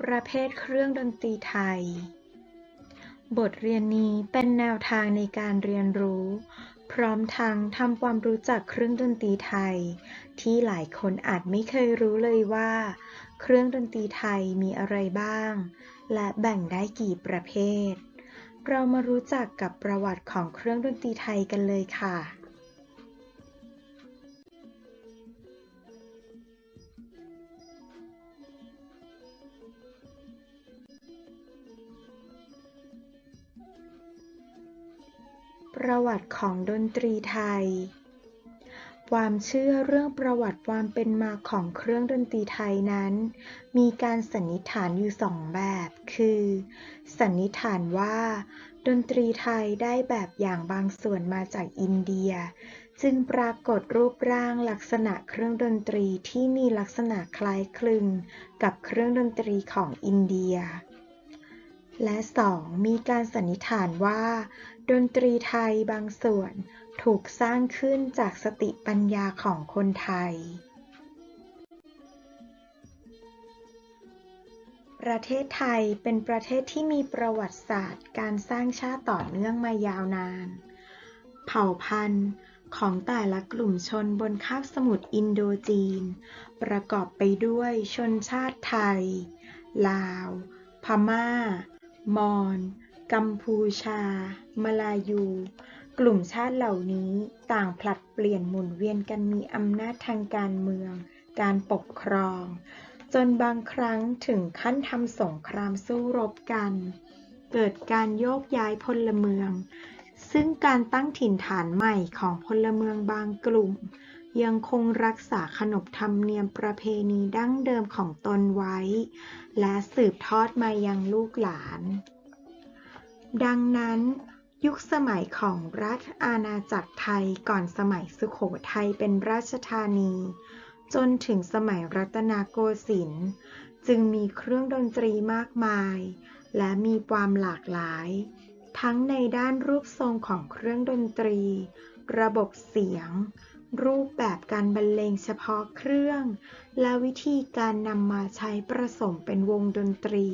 ประเภทเครื่องดนตรีไทย บทเรียนนี้เป็นแนวทางในการเรียนรู้ พร้อมทั้งทำความรู้จักเครื่องดนตรีไทย ที่หลายคนอาจไม่เคยรู้เลยว่า เครื่องดนตรีไทยมีอะไรบ้าง และแบ่งได้กี่ประเภท เรามารู้จักกับประวัติของเครื่องดนตรีไทยกันเลยค่ะ ประวัติของดนตรีไทย ความเชื่อเรื่องประวัติความเป็นมาของเครื่องดนตรีไทยนั้น มีการสันนิษฐานอยู่สองแบบ คือ สันนิษฐานว่า ดนตรีไทยได้แบบอย่างบางส่วนมาจากอินเดีย จึงปรากฏรูปร่างลักษณะเครื่องดนตรีที่มีลักษณะคล้ายคลึงกับเครื่องดนตรีของอินเดีย และสองมีการสันนิษฐานว่า ดนตรีไทยบางส่วน ถูกสร้างขึ้นจากสติปัญญาของคนไทย ประเทศไทยเป็นประเทศที่มีประวัติศาสตร์การสร้างชาติต่อเนื่องมายาวนาน เผ่าพันธุ์ของแต่ละกลุ่มชนบนคาบสมุทรอินโดจีน ประกอบไปด้วยชนชาติไทย ลาว พม่า มอญกัมพูชา มลายู กลุ่มชาติเหล่านี้ต่างผลัดเปลี่ยนหมุนเวียนกันมีอำนาจทางการเมือง การปกครอง จนบางครั้งถึงขั้นทำสงครามสู้รบกัน เกิดการโยกย้ายพลเมือง ซึ่งการตั้งถิ่นฐานใหม่ของพลเมืองบางกลุ่ม ยังคงรักษาขนบธรรมเนียมประเพณีดั้งเดิมของตนไว้ และสืบทอดมายังลูกหลาน ดังนั้น ยุคสมัยของราชอาณาจักรไทยก่อนสมัยสุโขทัยเป็นราชธานี จนถึงสมัยรัตนโกสินทร์จึงมีเครื่องดนตรีมากมาย และมีความหลากหลาย ทั้งในด้านรูปทรงของเครื่องดนตรี ระบบเสียง รูปแบบการบรรเลงเฉพาะเครื่อง และวิธีการนำมาใช้ประสมเป็นวงดนตรี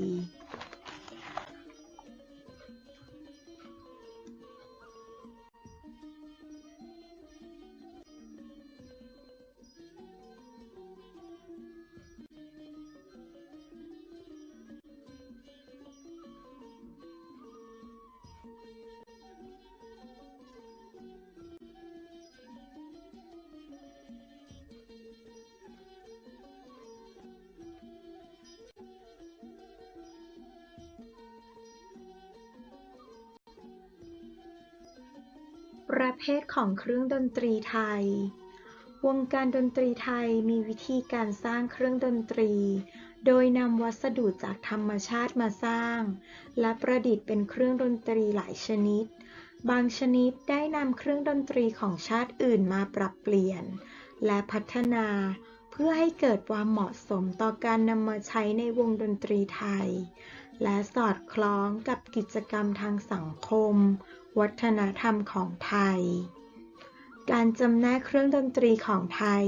ประเภทของเครื่องดนตรีไทย วงการดนตรีไทยมีวิธีการสร้างเครื่องดนตรี โดยนำวัสดุจากธรรมชาติมาสร้าง และประดิษฐ์เป็นเครื่องดนตรีหลายชนิด บางชนิดได้นำเครื่องดนตรีของชาติอื่นมาปรับเปลี่ยน และพัฒนาเพื่อให้เกิดความเหมาะสมต่อการนำมาใช้ในวงดนตรีไทย และสอดคล้องกับกิจกรรมทางสังคม วัฒนธรรมของไทย การจำแนกเครื่องดนตรีของไทย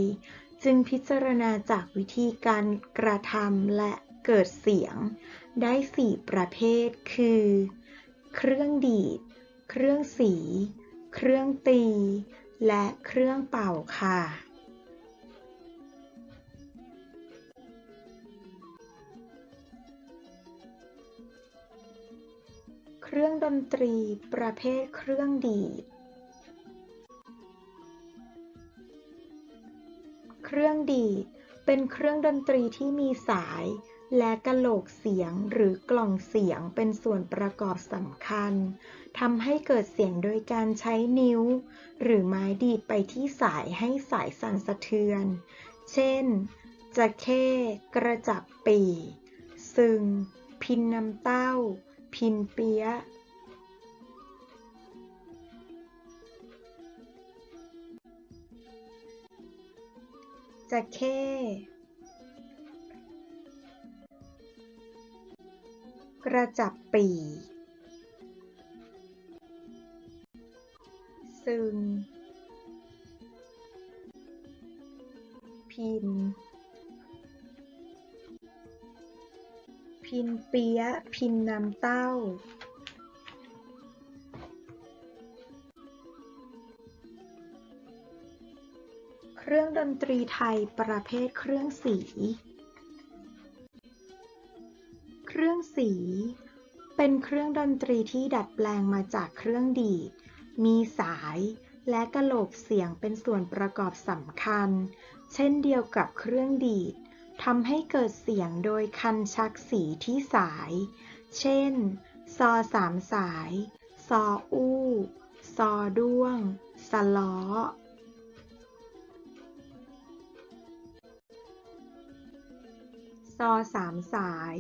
จึงพิจารณาจากวิธีการกระทำและเกิดเสียง ได้ 4 ประเภท คือ เครื่องดีด เครื่องสี เครื่องตี และเครื่องเป่าค่ะ เครื่องดนตรีประเภทเครื่องดีด เครื่องดีดเป็นเครื่องดนตรีที่มีสาย และกะโหลกเสียงหรือกล่องเสียงเป็นส่วนประกอบสำคัญทำให้เกิดเสียงโดยการใช้นิ้ว หรือไม้ดีดไปที่สายให้สายสั่นสะเทือน เช่น จะเข้ กระจับปี ซึง พินน้ำเต้า พินเปียะจะเข้กระจับปีซึง เปียะพินน้ำเต้าเครื่องดนตรีไทยประเภทเครื่องสี เครื่องสี เป็นเครื่องดนตรีที่ดัดแปลงมาจากเครื่องดีด มีสายและกะโหลกเสียงเป็นส่วนประกอบสำคัญ เช่นเดียวกับเครื่องดีด ทำให้เกิดเสียงโดยคันชักสีที่สาย เช่น ซอสามสาย ซออู้ ซอด้วง สล้อซอสามสาย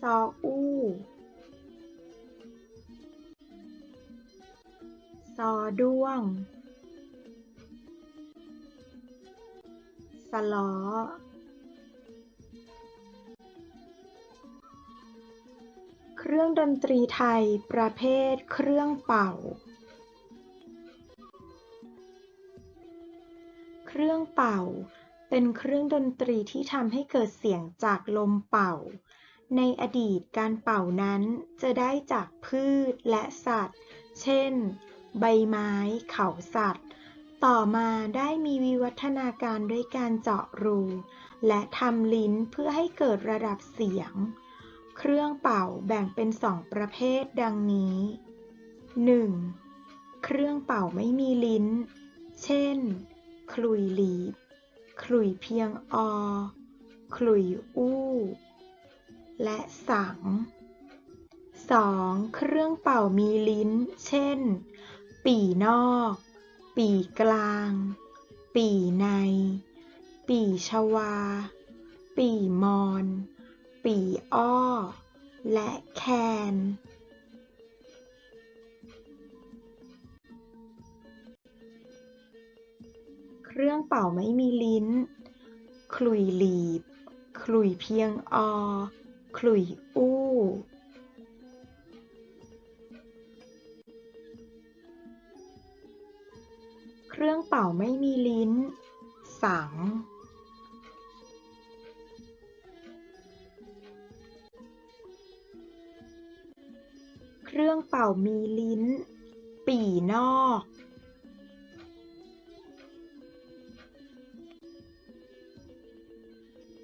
ซออู้ ซอด้วง สล้อเครื่องดนตรีไทยประเภทเครื่องเป่า เครื่องเป่า เป็นเครื่องดนตรีที่ทำให้เกิดเสียงจากลมเป่า ในอดีตการเป่านั้นจะได้จากพืชและสัตว์ เช่น ใบไม้ เขาสัตว์ ต่อมาได้มีวิวัฒนาการด้วยการเจาะรู และทำลิ้นเพื่อให้เกิดระดับเสียง เครื่องเป่าแบ่งเป็นสองประเภทดังนี้ 1. เครื่องเป่าไม่มีลิ้น เช่นขลุยหลีบขลุยเพียงอขลุยอู้ และสัง 2. เครื่องเป่ามีลิ้น เช่น ปี่นอก ปีกลาง ปีใน ปีชวา ปีมอน ปีอ้อ และแคน เครื่องเป่าไม่มีลิ้นขลุ่ยหลีบขลุ่ยเพียงอขลุ่ยอู้ เครื่องเป่าไม่มีลิ้น สัง เครื่องเป่ามีลิ้น ปีนอก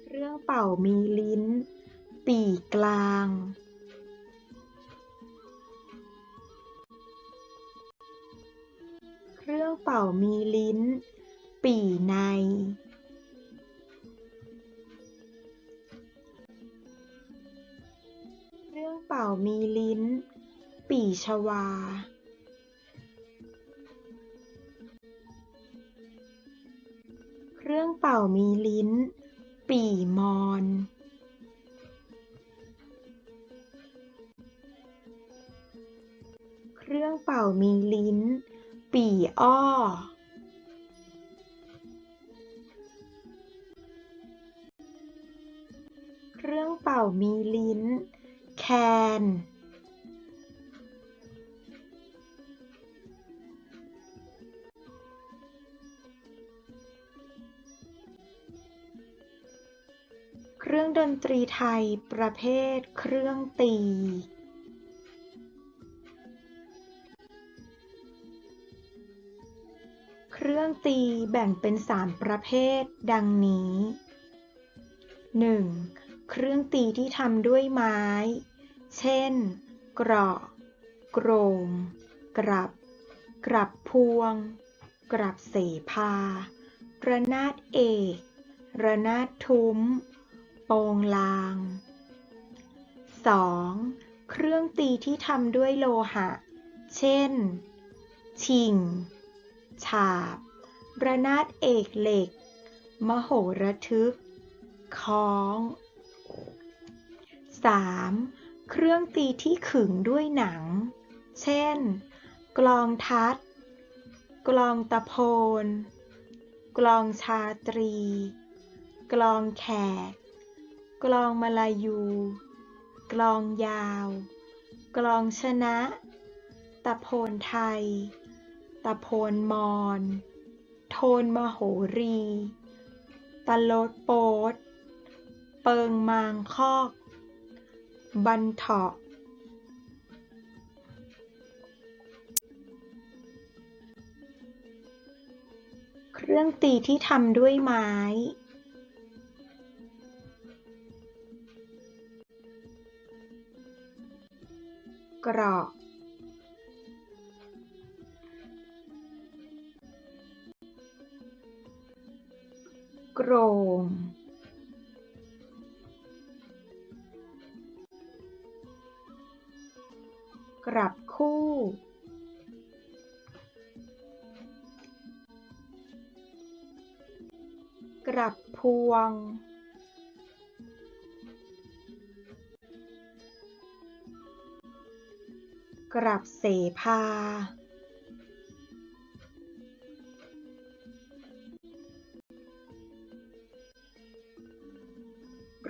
เครื่องเป่ามีลิ้น ปีกลาง มีลิ้น ปีในเครื่องเป่ามีลิ้น ปีชวา เครื่องเป่ามีลิ้น ปีมอนเครื่องเป่ามีลิ้น ปี่อ้อ มีลิ้นแคนเครื่องดนตรีไทยประเภทเครื่องตีเครื่องตีแบ่งเป็นสามประเภทดังนี้ 1. เครื่องตีที่ทำด้วยไม้ เช่น เกราะ โกรงกรับ กรับพวง กรับเสภาระนาดเอก ระนาดทุ้ม โปงลาง 2. เครื่องตีที่ทำด้วยโลหะ เช่น ชิง ฉาบ ระนาดเอกเหล็ก มโหระทึก ค้อง 3. เครื่องตีที่ขึงด้วยหนัง เช่น กลองทัด กลองตะโพน กลองชาตรี กลองแขก กลองมาลายู กลองยาว กลองชนะ ตะโพนไทย ตะโพนมอน โทนมโหรี ตะโลดโปดเปิงมางคอก บันเถาะเครื่องตีที่ทำด้วยไม้ กราะโกรง กลับคู่ กลับพวง กลับเสภา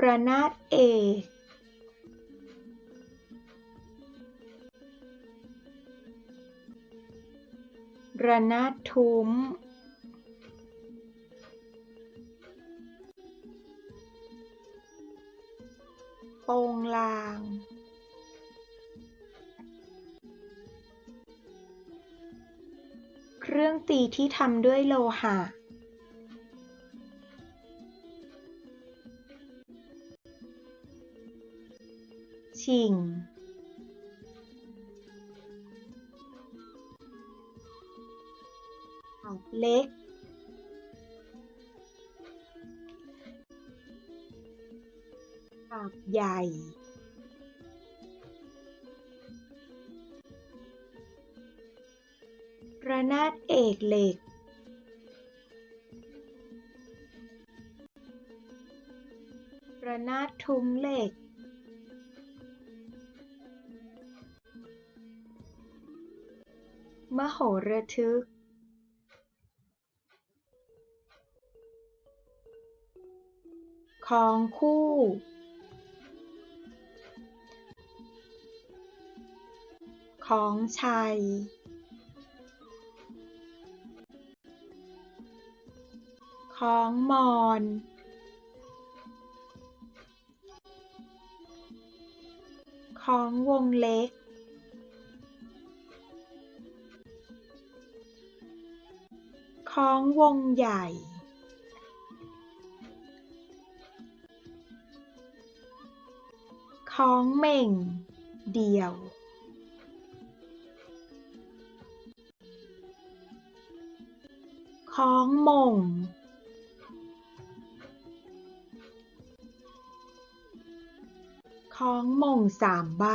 ระนาดเอก ระนาดทุ้มโปงลาง เครื่องตีที่ทำด้วยโลหะ ชิง เล็ก ปากใหญ่ ระนาดเอกเหล็ก ระนาดทุ้มเหล็กมโหระทึก ของคู่ ของชัย ของมอนของวงเล็ก ของวงใหญ่ ของเหม่ง เดี่ยวของหม่งของมงสามใบ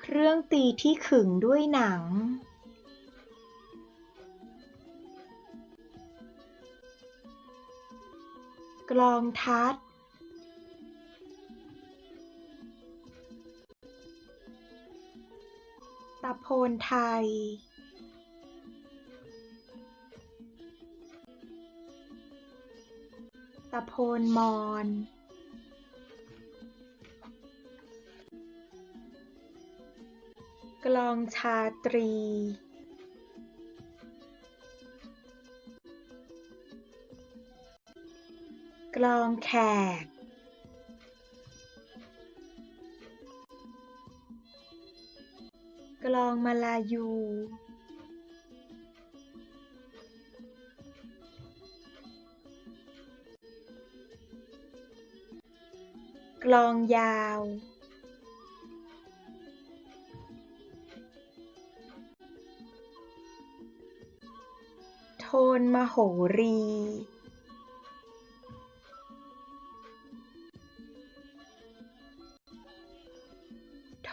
เครื่องตีที่ขึงด้วยหนัง กลองทัด ตะโพนไทย ตะโพนมอน กลองชาตรี กลองแขก กลองมาลายู กลองยาว โทนมโหรี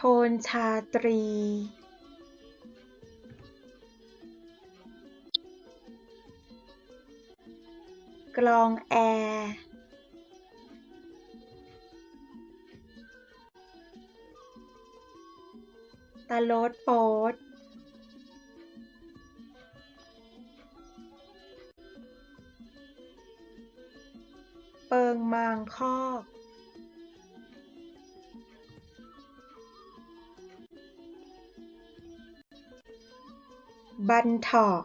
ทนชาตรี กลองแอร์ตะโลดโป๊ดเปิงมางคอก บันทอก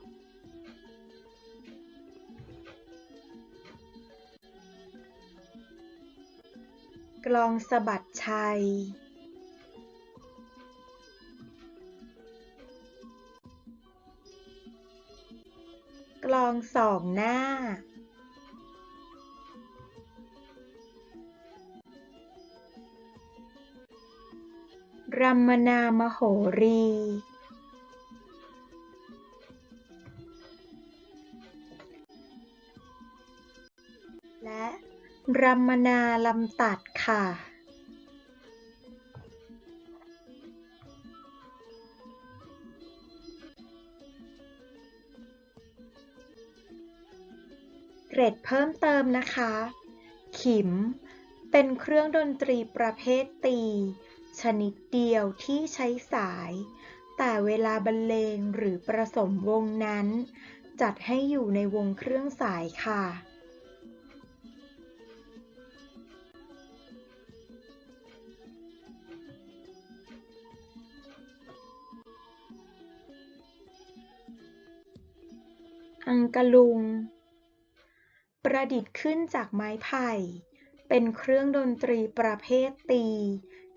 กลองสะบัดชัย กลองสองหน้า รัมนา มโหรี รัมมนาลำตัดค่ะ เกรดเพิ่มเติมนะคะ ขิม เป็นเครื่องดนตรีประเภทตี ชนิดเดียวที่ใช้สาย แต่เวลาบรรเลงหรือประสมวงนั้น จัดให้อยู่ในวงเครื่องสายค่ะ อังกะลุง ประดิษฐ์ขึ้นจากไม้ไผ่ เป็นเครื่องดนตรีประเภทตี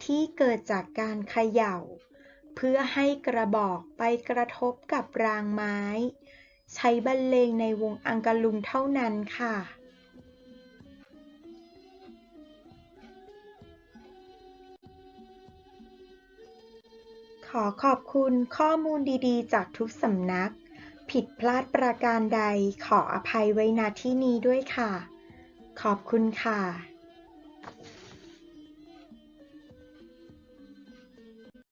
ที่เกิดจากการเขย่า เพื่อให้กระบอกไปกระทบกับรางไม้ ใช้บรรเลงในวงอังกะลุงเท่านั้นค่ะขอขอบคุณข้อมูลดีๆ จากทุกสำนัก ผิดพลาดประการใดขออภัยไว้ณที่นี้ด้วยค่ะ ขอบคุณค่ะ